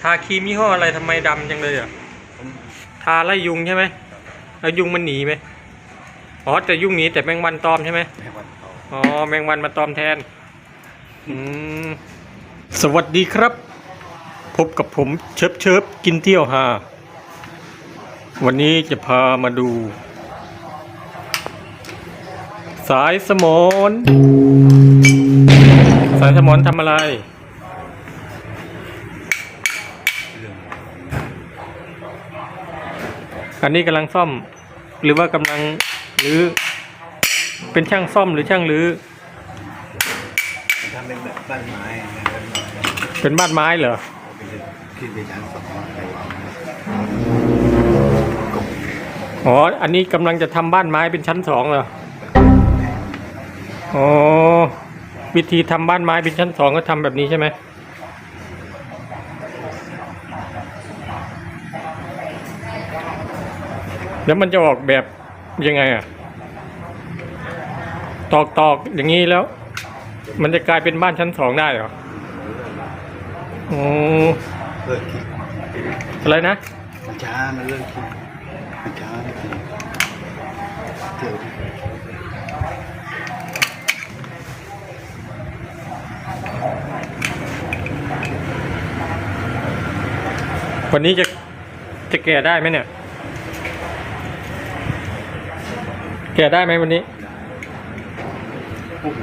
ทาครีมยี่ห้ออะไรทำไมดำจังเลยอะผมทาไล่ยุงใช่ไหมแล้วยุงมันหนีไหมอ๋อแต่ยุงหนีแต่แมงวันตอมใช่ไหมให้วันเขาอ๋อแมงวันมาตอมแทนอืมสวัสดีครับ พบกับผมเชิบเชิบกินเที่ยวหาวันนี้จะพามาดู สายสมอนสายสมอนทำอะไร อันนี้กำลังซ่อม หรือว่ากำลังหรือ เป็นช่างซ่อมหรือช่างหรือทำเป็นแบบบ้านไม้เป็นบ้านไม้เหรอขึ้นไปชั้นสองอ๋อ อันนี้กำลังจะทำบ้านไม้เป็นชั้นสองเหรออ๋อวิธีทำบ้านไม้เป็นชั้นสองก็ทำแบบนี้ใช่ไหม แล้วมันจะออกแบบยังไงอะ ตอกตอกอย่างนี้แล้ว มันจะกลายเป็นบ้านชั้นสองได้เหรออ๋อเลิกคิดอะไรนะมันช้ามันเลิกคิดมันช้าไม่คิดเที่ยววันนี้จะจะแก่ได้ไหมเนี่ย แก่ได้ไหมวันนี้โอ้โห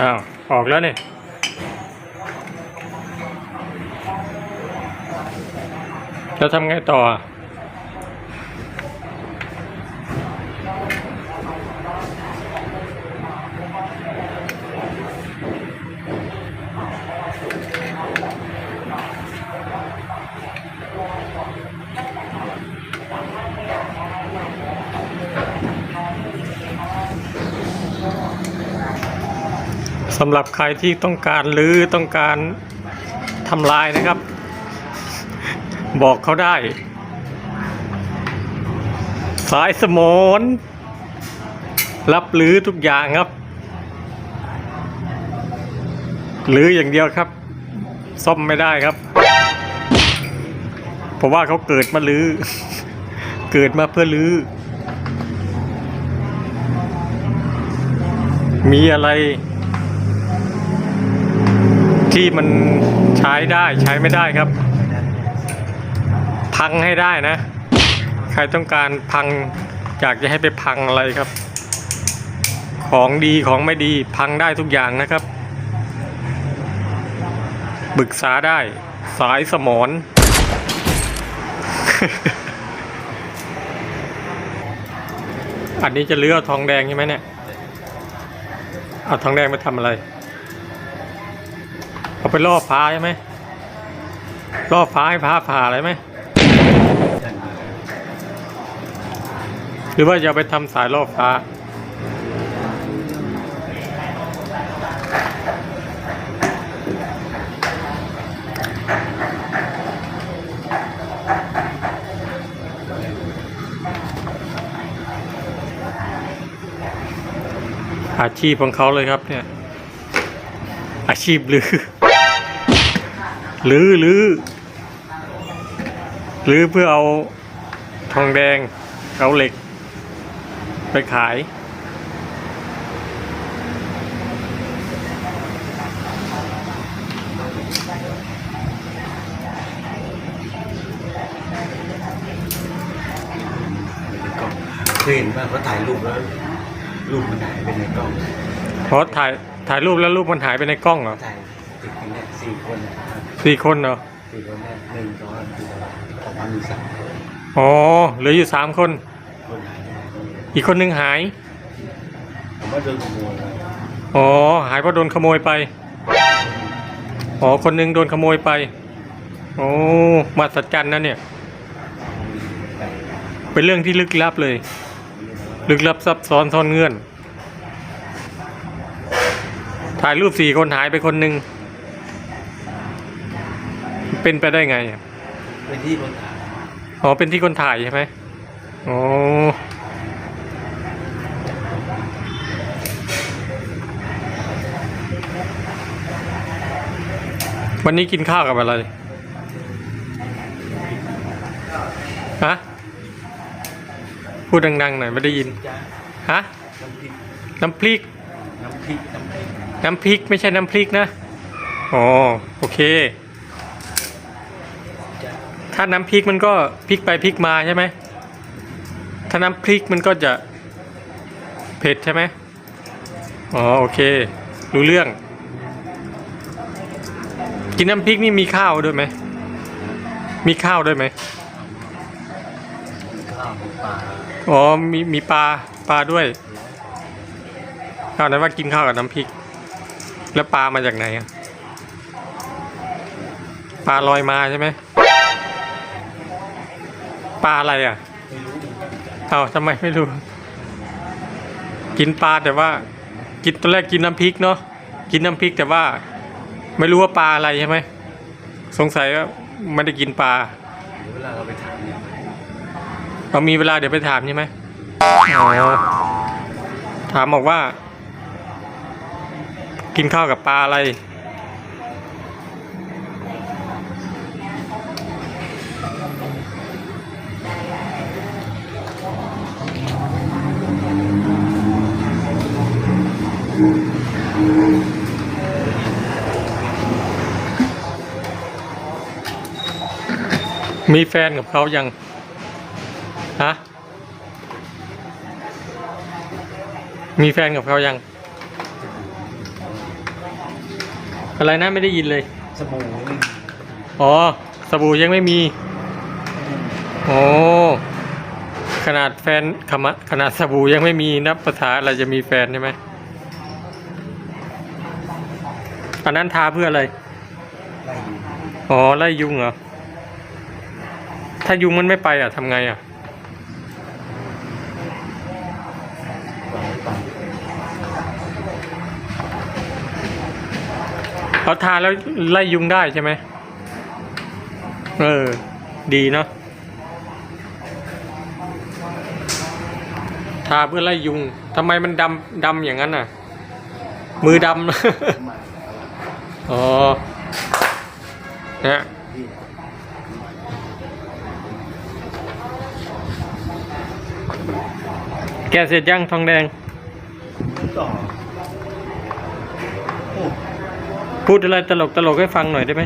อ้าว ออกแล้วเนี่ย แล้วทำไงต่อ สำหรับใครที่ต้องการรื้อต้องการทำลายนะครับ บอกเขาได้ สายสมนรับรื้อทุกอย่างครับรื้ออย่างเดียวครับ ซ่อมไม่ได้ครับ เพราะว่าเขาเกิดมาลื้อ เกิดมาเพื่อลื้อ มีอะไร ที่มันใช้ได้ใช้ไม่ได้ครับ พังให้ได้นะ ใครต้องการพังอยากจะให้ไปพังอะไรครับ ของดีของไม่ดีพังได้ทุกอย่างนะครับปรึกษาได้สายสมอนอันนี้จะเลือกทองแดงใช่ไหมเนี่ย เอาทองแดงมาทำอะไร เอาไปล่อฟ้าใช่ไหมล่อฟ้าให้ฟ้าผ่าอะไรไหม ท่านมา หรือว่าจะไปทำสายล่อฟ้า อาชีพของเขาเลยครับเนี่ย อาชีพลือลือลือลือเพื่อเอาทองแดงเอาเหล็ก ไปขายในกล้องเคยเห็นว่าเขาถ่ายรูปแล้วรูปมันหายไปในกล้องเพราะถ่ายถ่ายรูปแล้วรูปมันหายไปในกล้องเหรอถ่ายติดกันเนี่ยสี่คนนะครับสี่คนเหรอ สี่คนเนี่ยหนึ่งสองสามสี่ออกมามีสามคนอ๋อเหลืออยู่สามคน คนหาย อีกคนหนึ่งหาย ผมว่าโดนขโมยไปอ๋อ หายเพราะโดนขโมยไป อ๋อ คนหนึ่งโดนขโมยไป โอ้มาสัจจันนะเนี่ยแต่เป็นเรื่องที่ลึกลับเลยมีอะไรลึกลับซับซ้อนซ่อนเงื่อน ถ่ายรูปสี่คนหายไปคนหนึ่งเป็นไปได้ไงอะเป็นที่คนถ่ายอ๋อ เป็นที่คนถ่ายใช่ไหมอ๋อ วันนี้กินข้าวกับอะไรฮะพูดดังๆหน่อยไม่ได้ยินฮะน้ำพริก น้ำพริก น้ำพริกไม่ใช่น้ำพริกนะอ๋อโอเค ถ้าน้ำพริกมันก็พริกไปพริกมาใช่ไหมถ้าน้ำพริกมันก็จะเผ็ดใช่ไหมอ๋อโอเค รู้เรื่อง กินน้ำพริกนี่มีข้าวด้วยไหม มีข้าวด้วยไหมข้าวมีปลาอ๋อมีมีปลาปลาด้วยข้าวนั้นว่ากินข้าวกับน้ำพริก แล้วปลามาจากไหนอะปลาลอยมาใช่ไหมปลาอะไรอะเอาทำไมไม่รู้ กินปลาแต่ว่า กินตอนแรกกินน้ำพริกเนาะกินน้ำพริกแต่ว่า ไม่รู้ว่าปลาอะไรใช่ไหม สงสัยว่าไม่ได้กินปลาเวลาเราไปถามเนี่ยเรามีเวลาเดี๋ยวไปถามใช่ไหมอ๋อถามบอกว่า กินข้าวกับปลาอะไร มีแฟนกับเขายัง ฮะ มีแฟนกับเขายัง อะไรนะไม่ได้ยินเลย สบู่นี่อ๋อ สบู่ยังไม่มี โอ้ขนาดแฟนขมะขนาดสบู่ยังไม่มีนับภาษาอะไรจะมีแฟนใช่ไหมอันนั้นทาเพื่ออะไรไล่อยู่อ๋อ ไล่ยุงเหรอ ถ้ายุงมันไม่ไปอะทำไงอะปล่อยให้ไปเขาทาแล้วไล่ยุงได้ใช่ไหม เออ ดีเนาะ ทาเพื่อไล่ยุง ทำไมมันดำดำอย่างนั้นน่ะ มือดำ อ๋อเนี่ย แกะเสร็จยังทองแดง ต่อโอ้พูดอะไรตลกตลกให้ฟังหน่อยได้ไหม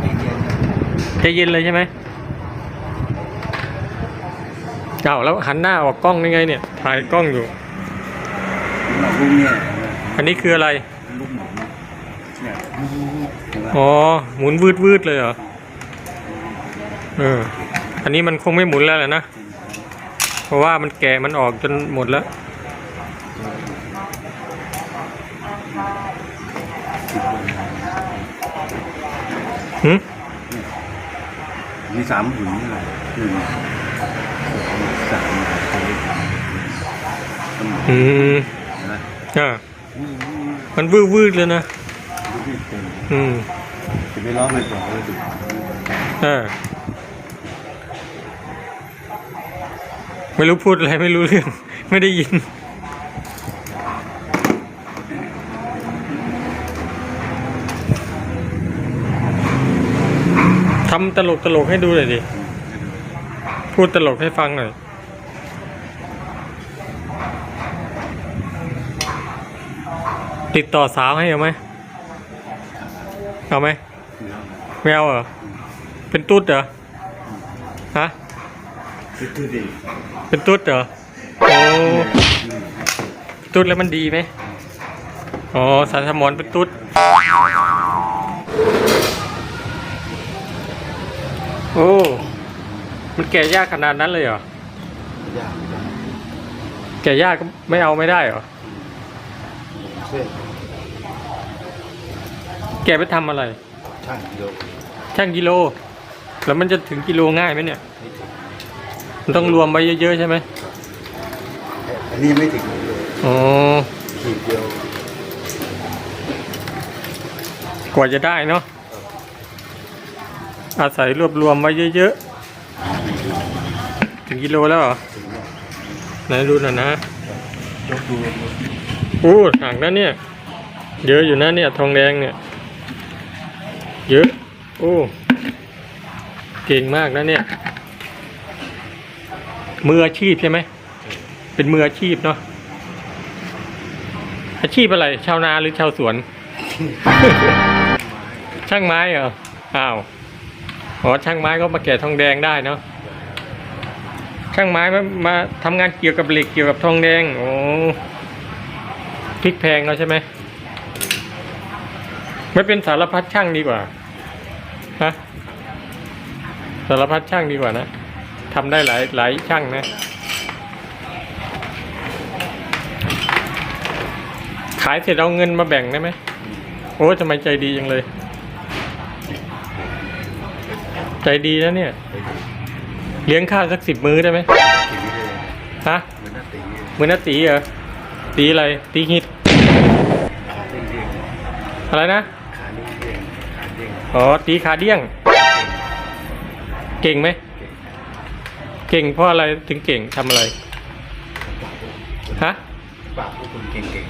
ไอเดียนใจเย็นเลยใช่ไหมเอ้าแล้วหันหน้าออกกล้องยังไงเนี่ย ถ่ายกล้องอยู่ หนูลูกเนี่ยอันนี้คืออะไร ลูกหนูเนี่ยเห็นไหมอ๋อ หมุนวืดวืดๆเลยเหรอ เออ อันนี้มันคงไม่หมุนแล้วแหละนะ เพราะว่ามันแก่มันออกจนหมดแล้วหืมมีสามหุ่นนี่แหละหนึ่งสองสามสี่อืมเห็นไหมอ่าอืมอืมมันวืดวืดๆเลยนะดูดิเต็มอืมจะไม่ร้องไม่บอกเลยดูเออ ไม่รู้พูดอะไรไม่รู้เรื่อง ไม่ได้ยิน ทำตลกตลกให้ดูหน่อยดิ พูดตลกให้ฟังหน่อย ติดต่อสาวให้เอาไหม เอาไหมไม่เอาเหรอ เป็นตุ๊ดเหรอ ดูดิเป็นตุ๊ดเหรอ โอ้ตุ๊ดแล้วมันดีไหมอ๋อสารสมอนเป็นตุ๊ดโอ้ มันแก่ยากขนาดนั้นเลยเหรอ ยากจังแก่ยากก็ไม่เอาไม่ได้เหรอเส้นแกไปทำอะไร ช่างโยช่างกิโล แล้วมันจะถึงกิโลง่ายไหมเนี่ย ไม่ถึงมัน ต้องรวมไว้เยอะๆใช่ไหมอันนี้ยังไม่ถึงเลยอ๋อขีดเดียว กว่าจะได้เนาะอาศัยรวบรวมไว้เยอะๆ ถึงกิโลแล้วเหรอถึงแล้วไหนดูหน่อยนะยกดูดูโอ้หนักนะเนี่ย เยอะอยู่นะเนี่ย ทองแดงเนี่ย เยอะ โอ้ เก่งมากนะเนี่ย มืออาชีพใช่ไหม เป็นมืออาชีพเนาะ อาชีพอะไร ชาวนาหรือชาวสวน ช่างไม้เหรอ อ้าว อ๋อ ช่างไม้ก็มาแกะทองแดงได้เนาะ ช่างไม้มามาทำงานเกี่ยวกับเหล็กเกี่ยวกับทองแดง โอ้พริกแพงแล้วใช่ไหม ไม่เป็นสารพัดช่างดีกว่า ฮะ สารพัดช่างดีกว่านะ ทำได้หลายหลายช่างนะ ขายเสร็จเอาเงินมาแบ่งได้ไหมโอ้ทำไมใจดีจังเลย ใจดีนะเนี่ย เลี้ยงข้าวสักสิบมื้อได้ไหมตีเลยฮะเหมือนหน้าตีมือนาตีเหรอตีอะไรตีฮิตขาเด้งเด้งอะไรนะขาเด้งเด้งขาเด้งอ๋อตีขาเดี้ยง เก่งไหม เก่งเพราะอะไรถึงเก่งทำอะไรฮะปากพวกคนเก่ง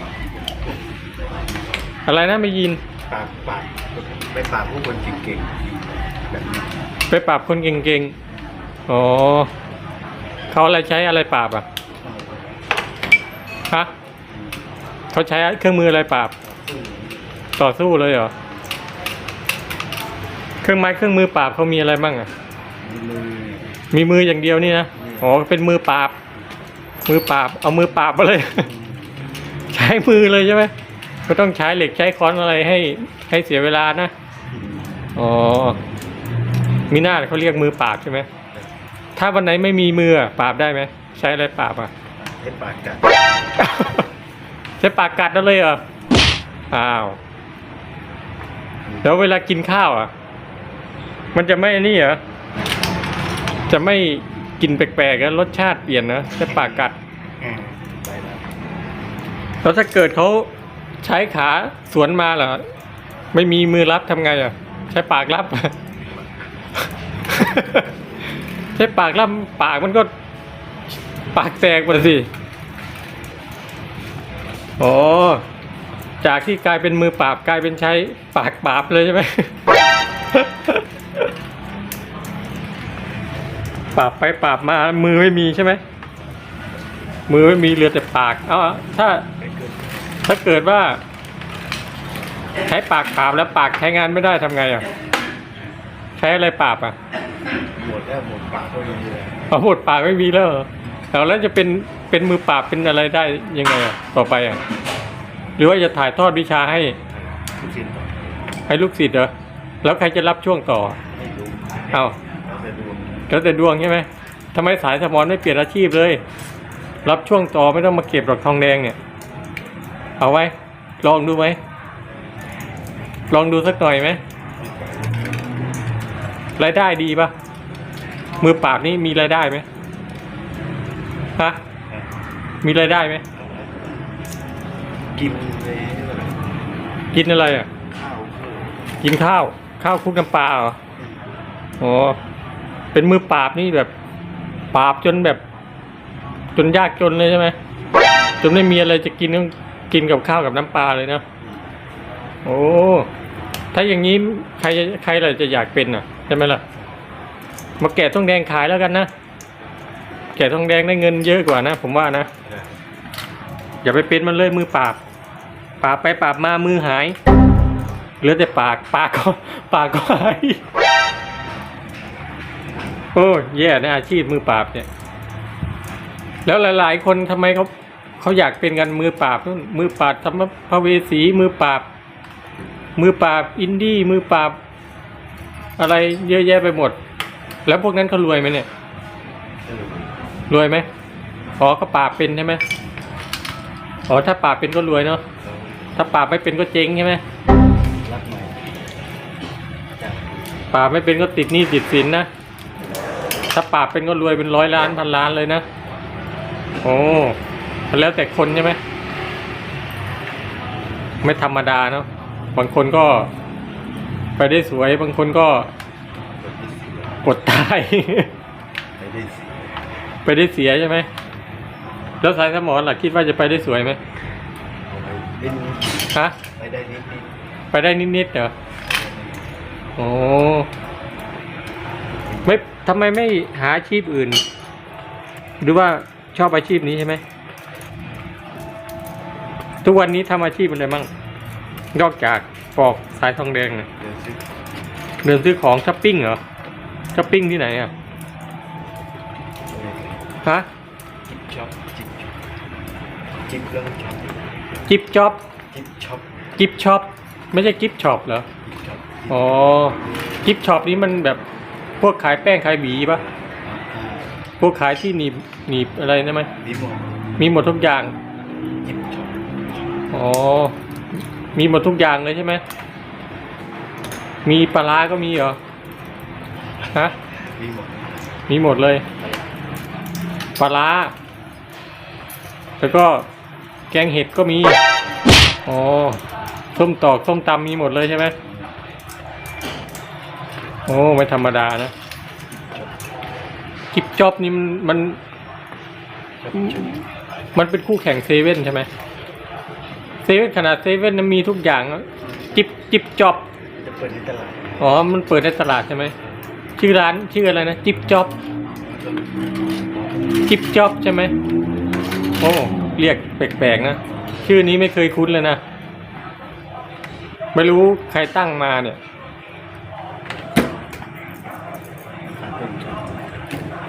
อะไรนะไม่ยินๆปากปากไปปากพวกคนเก่งๆแบบนี้ไปปราบคนเก่งๆอ๋อเขาอะไรใช้อะไรปราบอะฮะเขาใช้เครื่องมืออะไรปราบ ต่อสู้เลยเหรอเครื่องไม้เครื่องมือปราบเขามีอะไรบ้างอะมือ มีมืออย่างเดียวนี่นะอ๋อเป็นมือปราบ มือปราบ เอามือปราบมาเลย ใช้มือเลยใช่ไหมก็ต้องใช้เหล็กใช้ค้อนอะไรให้ให้เสียเวลานะอ๋อมีหน้าเขาเรียกมือปราบใช่ไหมถ้าวันไหนไม่มีมืออะปราบได้ไหมใช้อะไรปราบอะให้ปากกัดใช้ปากกัดนั่นเลยเหรออ้าวแล้วเวลากินข้าวอะ มันจะไม่อันนี่เหรอ จะไม่กินแปลกๆแล้วรสชาติเปลี่ยนนะใช้ปากกัด อืมไปแล้วแล้วถ้าเกิดเขาใช้ขาสวนมาเหรอ ไม่มีมือรับทำไงอะ ใช้ปากรับ ใช้ปากรับปากมันก็ ปากแตกหมดสิอ๋อจากที่กลายเป็นมือปราบกลายเป็นใช้ปากปราบเลยใช่ไหม ปราบไปปราบมามือไม่มีใช่ไหมมือไม่มีเหลือแต่ปากเอาถ้าไปเกินถ้าเกิดว่า ใช้ปากปราบแล้วปากใช้งานไม่ได้ทำไงอะใช้อะไรปราบอะหมดแล้วหมดปากก็ยังมีเลยเอาหมดปากไม่มีแล้วเหรอเอาแล้วจะเป็นเป็นมือปราบเป็นอะไรได้ยังไงอะต่อไปอะหรือว่าจะถ่ายทอดวิชาให้ทุกชิ้นต่อให้ลูกศิษย์เหรอแล้วใครจะรับช่วงต่อไม่รู้เอา แล้วแต่ดวงแล้วแต่ดวงใช่ไหมทำไมสายสมอนไม่เปลี่ยนอาชีพเลย รับช่วงต่อไม่ต้องมาเก็บหรอกทองแดงเนี่ย เอาไว้ ลองดูไหม ลองดูสักหน่อยไหมรายได้ดีปะมือปราบนี่มีรายได้ไหมฮะมีรายได้ไหมกินเลยกินอะไรอะ ข้าวคือกินข้าว ข้าวคลุกน้ำปลาเหรออ๋อ เป็นมือปราบนี่แบบปราบจนแบบ จนยากจนเลยใช่ไหมจนไม่มีอะไรจะกินต้องกินกับข้าวกับน้ำปลาเลยนะโอ้ถ้าอย่างนี้ใครใครเลยจะอยากเป็นอะใช่ไหมล่ะมาแกะทองแดงขายแล้วกันนะแกะทองแดงได้เงินเยอะกว่านะ ผมว่านะอย่าไปเป็นมันเลยมือปราบปราบไปปราบมามือหายเหลือแต่ปากปากก็ปากก็หาย โอ้ยแย่นะอาชีพมือปราบเนี่ย แล้วหลาย ๆ คนทำไมเขาเขาอยากเป็นกันมือปราบนู่นมือปราบธรรมภเวสีมือปราบ มือปราบอินดี้มือปราบ อะไรเยอะแยะไปหมด แล้วพวกนั้นเขารวยไหมเนี่ยเออรวยไหมอ๋อก็ปราบเป็นใช่ไหมอ๋อถ้าปราบเป็นก็รวยเนาะถ้าปราบไม่เป็นก็เจ๊งใช่ไหมรักใหม่จากปราบไม่เป็นก็ติดหนี้ติดสินนะ ถ้าปราบเป็นก็รวยเป็นร้อยล้านพันล้านเลยนะ โอ้แล้วแต่คนใช่ไหม ไม่ธรรมดาเนาะ บางคนก็ไปได้สวย บางคนก็กดตายไม่ได้เสียไปได้เสียใช่ไหม แล้วสายสมอนล่ะคิดว่าจะไปได้สวยไหมเอาไปเล่นนิดฮะ ไปได้นิดนิดไปได้นิดๆเหรอ โอ้ ไม่ ทำไมไม่หาอาชีพอื่น หรือว่าชอบอาชีพนี้ใช่ไหมทุกวันนี้ทำอาชีพอะไรมั่งนอกจากปอกสายทองแดงเนี่ยเดี๋ยวซื้อเดินซื้อของช้อปปิ้งเหรอช้อปปิ้งที่ไหนอะฮะจิ๊บช็อปจิ๊บจิ๊บแล้วก็ช็อปกิฟจ็อบจิ๊บช็อปกิฟช็อปไม่ใช่กิฟช็อปเหรอจิ๊บช็อปอ๋อกิฟช็อปนี้มันแบบ พวกขายแป้งขายหวีปะอ่าพวกขายที่หนีบหนีบอะไรนะไหมดีหมดมีหมดทุกอย่างจิ๊บช็อปอ๋อ มีหมดทุกอย่างเลยใช่ไหม มีปลาร้าก็มีเหรอ ฮะดีหมดมีหมดเลย ปลาร้า แล้วก็แกงเห็ดก็มี อ๋อ ส้มตอกส้มตำมีหมดเลยใช่ไหม โอ้ไม่ธรรมดานะกิบจ็อบนี่มันมันช็อปชุดมันเป็นคู่แข่งเซเว่นใช่ไหมเซเว่นขนาดเซเว่นนั้นมีทุกอย่างอะจิบจิบจ็อบจะเปิดในตลาดอ๋อ มันเปิดในตลาดใช่ไหมชื่อร้านชื่ออะไรนะจิบจ็อบก็จิบจ็อบใช่ไหมโอ้เรียกแปลกๆนะชื่อนี้ไม่เคยคุ้นเลยนะ ไม่รู้ใครตั้งมาเนี่ย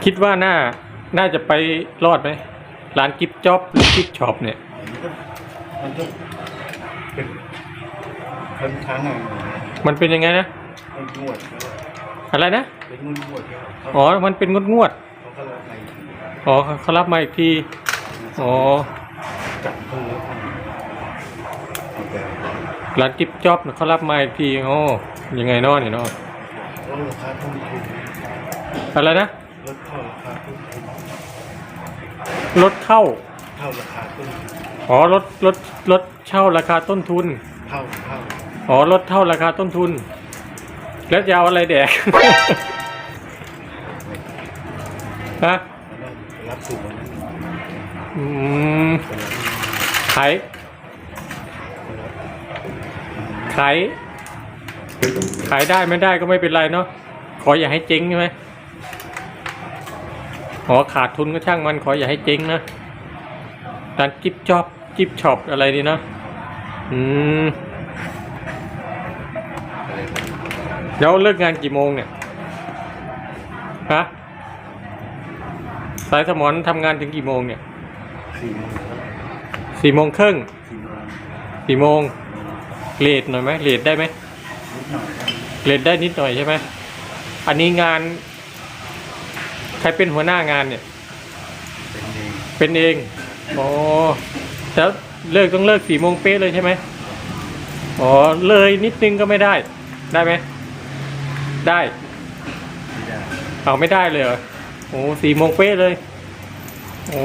คิดว่าน่าน่าจะไปรอดไหมร้านกิฟจ็อบหรือกิฟช็อปเนี่ย มันก็มันก็เป็นค่อนข้างอะมันเป็นยังไงนะมันนวดเขาอะไรนะเป็นนวดนวดเขาอ๋อ มันเป็นงวดงวดเขาก็รับในๆอ๋อเขารับมาอีกทีอ๋อจับเพิ่มแล้วกันเอาแต่ร้านกิฟจ็อบเขารับมาอีกทีโอ้ยังไงเนาะนี่เนาะลดราคาต้นทุนอะไรนะ รถเข้า เท่าราคาต้นทุนอ๋อรถรถรถเช่าราคาต้นทุน เท่าเท่าอ๋อรถเท่าราคาต้นทุน แล้วจะเอาอะไรแดก ฮะแล้วรับสูตรนั้นอืมเป็นรับขายขายขายได้ไม่ได้ก็ไม่เป็นไรเนาะขออย่าให้เจ๊งใช่ไหม อ๋อขาดทุนก็ช่างมันขออย่าให้เจ๊งนะร้านจิ๊บจ็อบจิ๊บช็อปอะไรดีเนาะอืมอะไรแบบนี้แล้วเลิกงานกี่โมงเนี่ยฮะสายสมอนทำงานถึงกี่โมงเนี่ยสี่โมงครับสี่โมงครึ่งสี่โมงสี่โมงเลทหน่อยไหมเลทได้ไหมนิดหน่อยครับเลทได้นิดหน่อยใช่ไหมอันนี้งานใค รเป็นหัวหน้างานเนี่ย เป็นเองเป็นเองอ๋อแล้วเลิกต้องเลิกสี่โมงเป๊ะเลยใช่ไหมอ๋อเลยนิดนึงก็ไม่ได้ ได้ไหมได้ไม่ได้เอาไม่ได้เลยเหรอโอ้สี่โมงเป๊ะเลย โอ้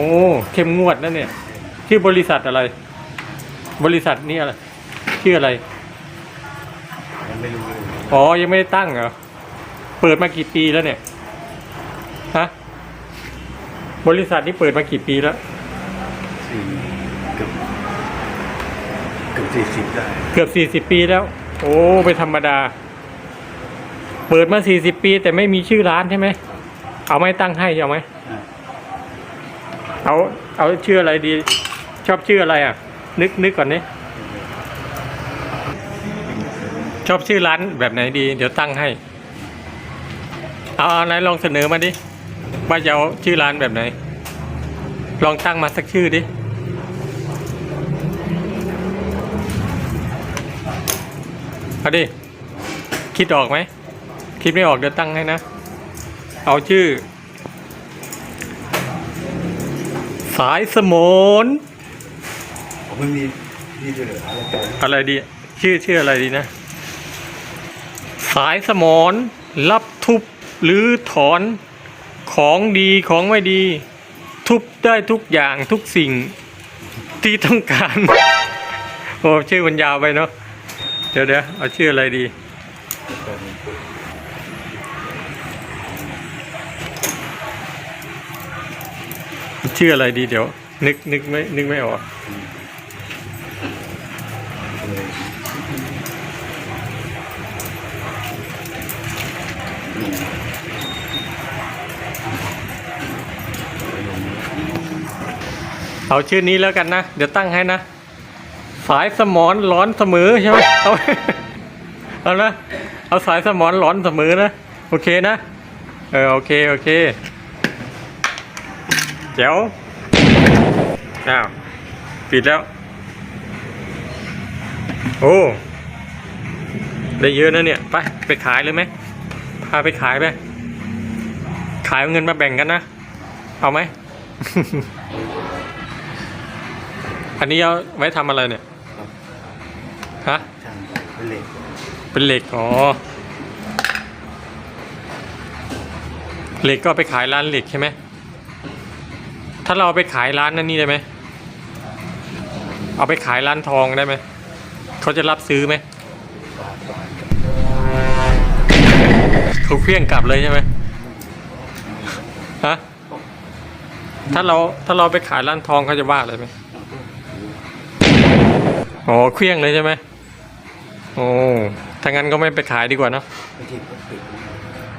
เข้มงวดนั่นเนี่ยชื่อบริษัทอะไร บริษัทนี่อะไรชื่ออะไรยังไม่รู้เลยอ๋อยังไม่ได้ตั้งเหรอเปิดมากี่ปีแล้วเนี่ย ฮะ บริษัทนี้เปิดมากี่ปีแล้ว สี่เกือบเกือบสี่สิบได้เกือบสี่สิบ40ปีแล้ว โอ้ไม่ธรรมดา เปิดมาสี่สิบปี แต่ไม่มีชื่อร้านใช่ไหม เอาไหม่ตั้งให้เอาไหม อะเอาเอาชื่ออะไรดี ชอบชื่ออะไรอะ นึกนึกก่อนนี่ชอบชื่อร้านแบบไหนดี เดี๋ยวตั้งให้ เอาเอาไหนลองเสนอมาดิ ว่าจะเอาชื่อร้านแบบไหน ลองตั้งมาสักชื่อดิ เอาดิ คิดออกไหม คิดไม่ออกเดี๋ยวตั้งให้นะ เอาชื่อ สายสมนผมไม่มีนี่ด้วยเหรอะไรกันอะไรดี ชื่อชื่ออะไรดีนะ สายสมนรับทุบหรือถอน ของดีของไม่ดี ทุบได้ทุกอย่างทุกสิ่งที่ต้องการ โอ้ชื่อมันยาวไปเนาะเดี๋ยวเดี๋ยวเอาชื่ออะไรดีชื่ออะไรดีเดี๋ยว นึกนึกไม่นึกไม่ออก เอาชื่อนี้แล้วกันนะ เดี๋ยวตั้งให้นะ สายสมอนร้อนเสมอใช่ไหมเอาเอานะเอาสายสมอนร้อนเสมอนะ โอเคนะ เออโอเคโอเคเจ๋วอ้าวปิดแล้ว โอ้ได้เยอะนะเนี่ย ไปไปขายเลยไหมพาไปขายไป ขายเอาเงินมาแบ่งกันนะ เอาไหม อันนี้เอาไว้ทำอะไรเนี่ย ฮะ ช่างเป็นเหล็กเป็นเหล็ก อ๋อ เหล็กก็เอาไปขายร้านเหล็กใช่ไหม ถ้าเราเอาไปขายร้านนั่นนี่ได้ไหม เอาไปขายร้านทองได้ไหม เขาจะรับซื้อไหมเขาเคลี้ยงกลับเลยใช่ไหมฮะ ถ้าเราถ้าเราไปขายร้านทองเขาจะว่าอะไรไหม อ๋อเคลี้ยงเลยใช่ไหมโอ้ถ้างั้นก็ไม่ไปขายดีกว่าเนะ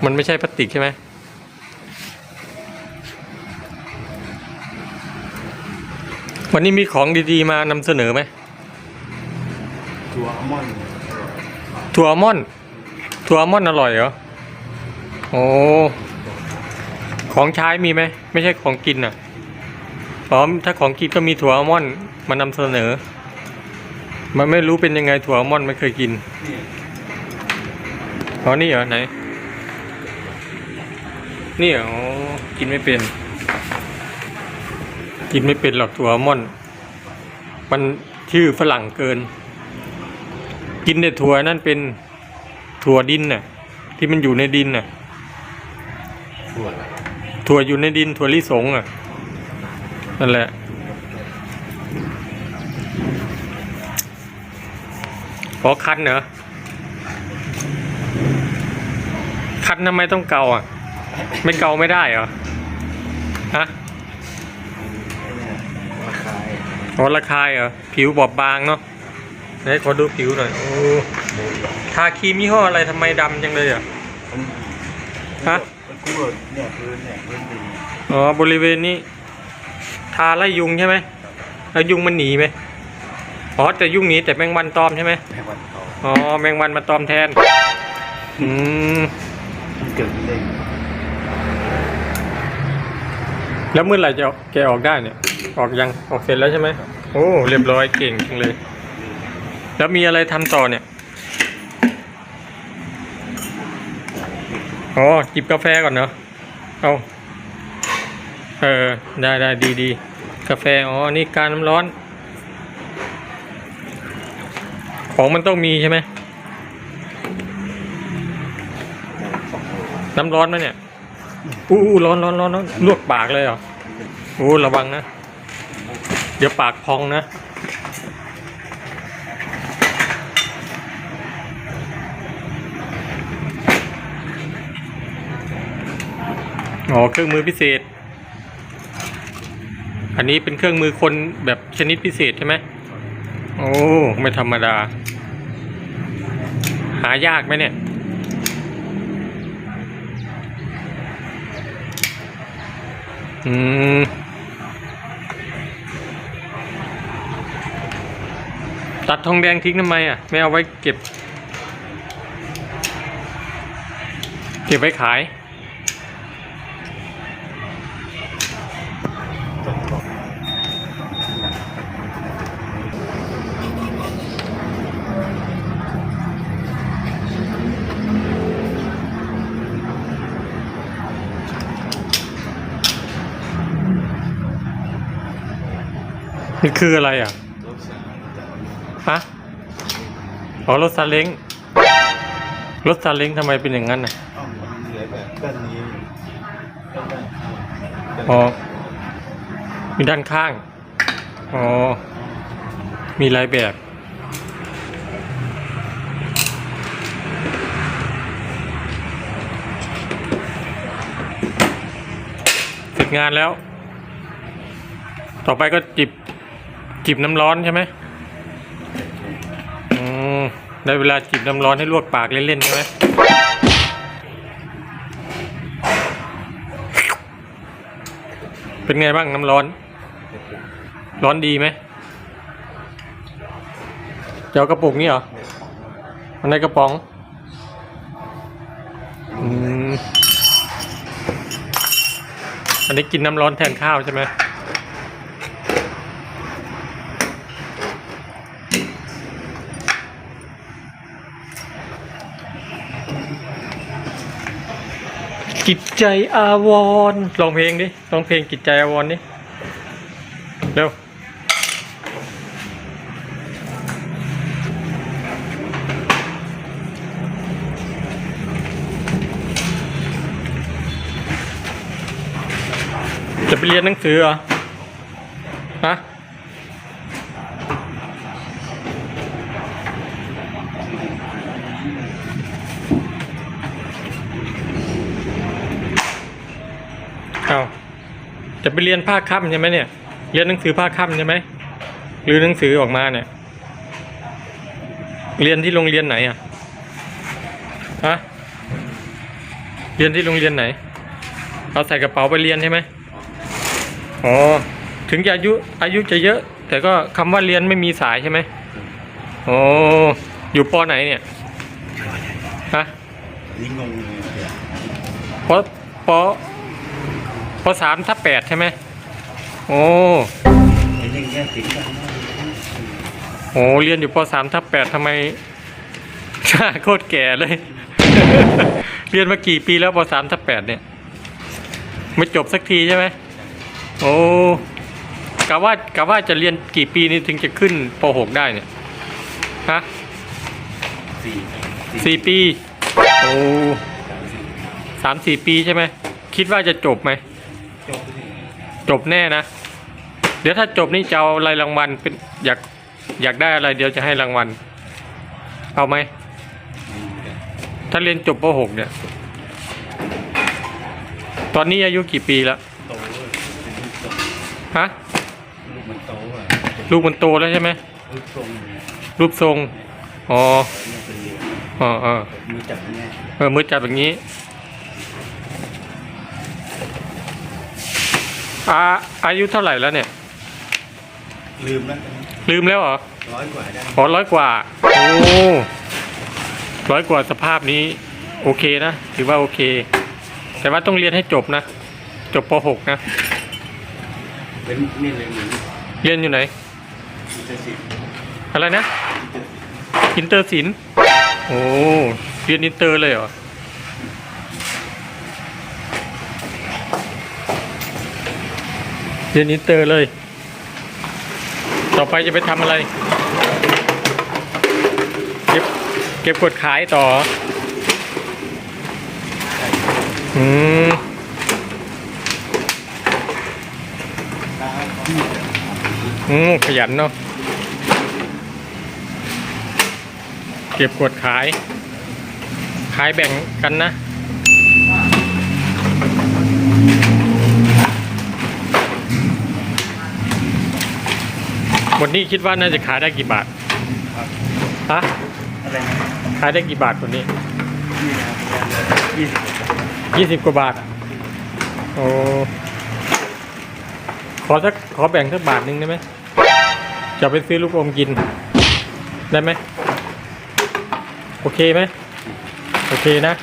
มันไม่ใช่พลาสติกใช่ไหมวันนี้มีของดีๆมานำเสนอไหมตัวอัลมอนด์ถั่วอัลมอนด์ถั่วอัลมอนด์อร่อยเหรอโอ้ของใช้มีไหมไม่ใช่ของกินอะอ๋อถ้าของกินก็มีถั่วอัลมอนด์มานำเสนอ มันไม่รู้เป็นยังไงถั่วอัลมอนด์ไม่เคยกินนี่อ๋อนี่เหรอไหน นี่เหรออ๋อกินไม่เป็น กินไม่เป็นหรอกถั่วอัลมอนด์มันชื่อฝรั่งเกิน กินแต่ถั่วนั่นเป็นถั่วดินน่ะ ที่มันอยู่ในดินน่ะส่วนถั่วอยู่ในดินถั่วลิสงอะนั่นแหละ ขอคันเหรอ คันทำไมต้องเกาอะ ไม่เกาไม่ได้เหรอ ฮะเนี่ยราคาอ๋อระคายเหรอ ผิวบอบบางเนาะไหนขอดูผิวหน่อย โอ้โบราณทาครีมยี่ห้ออะไรทำไมดำจังเลยอะมันฮะมันกู้แบบเนี่ยพื้นเนี่ยพื้นดินอ๋อบริเวณนี้ ทาไล่ยุงใช่ไหมแล้วยุงมันหนีไหม อ๋อแต่ยุงหนีแต่แมงวันตอมใช่ไหมแม่วันทองอ๋อแมงวันมาตอมแทน อืมมันเกิดเด้งแล้วเมื่อไหร่จะแกะออกได้เนี่ย ออกยังออกเสร็จแล้วใช่ไหมโอ้เรียบร้อยเก่งจังเลย แล้วมีอะไรทำต่อเนี่ยอ๋อจิบกาแฟก่อนเนาะเอาเออได้ได้ดีดีกาแฟอ๋อนี่การน้ำร้อน ของมันต้องมีใช่ไหม น้ำร้อนไหมเนี่ย อู้ร้อนร้อนร้อนร้อนลวกปากเลยเหรอโอ้ระวังนะ เดี๋ยวปากพองนะ อ๋อ เครื่องมือพิเศษ อันนี้เป็นเครื่องมือคนแบบชนิดพิเศษใช่ไหม อ้ไม่ธรรมดา หายากไหมเนี่ยอืมตัดทองแดงทิ้งทำไมอะ ไม่เอาไว้เก็บ เก็บไว้ขาย คืออะไรอะฮะอ๋อรถซาเล้งรถซาเล้งทำไมเป็นอย่างนั้นอะออมีลายแบบด้านนี้ด้านด้านอ๋อมีด้านข้าง อ๋อ มีหลายแบบ เสร็จงานแล้ว ต่อไปก็จิบ จิบน้ำร้อนใช่ไหมอืมได้เวลาจิบน้ำร้อนให้ลวกปากเล่นๆใช่ไหมเป็นไงบ้างน้ำร้อน ร้อนดีไหมเจ้ากระปุกนี่เหรออันในกระป๋อง อืม อันนี้กินน้ำร้อนแทนข้าวใช่ไหม ใจอาวรลองเพลงดิลองเพลงกิจใจอาวรณ์ดิเร็วจะไปเรียนหนังสือเหรอ ไปเรียนภาคค่ำใช่ไหมเนี่ย เรียนหนังสือภาคค่ำใช่ไหมหรือหนังสือออกมาเนี่ย เรียนที่โรงเรียนไหนอะฮะเรียนที่โรงเรียนไหนเอาใส่กระเป๋าไปเรียนใช่ไหมอ๋อถึงจะอายุอายุจะเยอะ แต่ก็คำว่าเรียนไม่มีสายใช่ไหมอ๋ออยู่ปอไหนเนี่ยฮะนี่งงเลยเนี่ยปอปอ ปอสามทับแปดใช่ไหมโอ้ไอ้เรื่องเนี้ยสิงกันนะโหเรียนอยู่ปสามทับแปดทำไมหน้าโคตรแก่เลย เรียนมากี่ปีแล้วปสามทับแปดเนี่ย ไม่จบสักทีใช่ไหมโอ้กะว่ากะว่าจะเรียนกี่ปีนี่ถึงจะขึ้นปหกได้เนี่ยฮะสี่สี่ปี โอ้สามสี่สามสี่ปีใช่ไหม คิดว่าจะจบไหม จบเลยจบแน่นะ เดี๋ยวถ้าจบนี่จะเอาอะไรรางวัลเป็นอยากอยากได้อะไรเดี๋ยวจะให้รางวัล เอาไหมอืมเนี่ยถ้าเรียนจบป .6 เนี่ย ตอนนี้อายุกี่ปีแล้ว โตเลยเป็นลูกทรงฮะ ลูกมันโตอะลูกมันโตแล้วใช่ไหม ลูกทรงเนี่ยรูปทรง อ๋อเนี่ยเป็นเรียนอ๋อเออมือจับแน่ เออมือจับอย่างนี้ อาอายุเท่าไหร่แล้วเนี่ย ลืมแล้วลืมแล้วเหรอร้อยกว่าได้อ๋อร้อยกว่า โอ้ร้อยกว่าสภาพนี้ โอเคนะ ถือว่าโอเค แต่ว่าต้องเรียนให้จบนะ จบป .6 นะ เป็นนี่เลยเหมือนเรียนอยู่ไหน อินเตอร์สิบอะไรนะ อินเตอร์ศิลป์โอ้ เรียนอินเตอร์เลยเหรอ เรียนอินเตอร์เลย ต่อไปจะไปทำอะไร เก็บเก็บกดขายต่อ อืมอืมขยันเนาะเก็บกดขาย ขายแบ่งกันนะ วันนี้คิดว่าน่าจะขายได้กี่บาทครับฮะอะไรนะขายได้กี่บาทวันนี้ยี่สิบยี่สิบกว่าบาทโอ้ขอสักขอแบ่งสักบาทหนึ่งได้ไหมจะไปซื้อลูกอมกิน ได้ไหมโอเคไหมโอเคนะ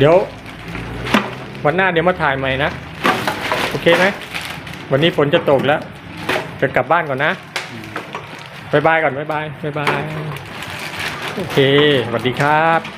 เดี๋ยว วันหน้าเดี๋ยวมาถ่ายใหม่นะ โอเคไหม วันนี้ฝนจะตกแล้ว จะกลับบ้านก่อนนะบายบายก่อนบายบายบายบาย โอเคสวัสดีครับ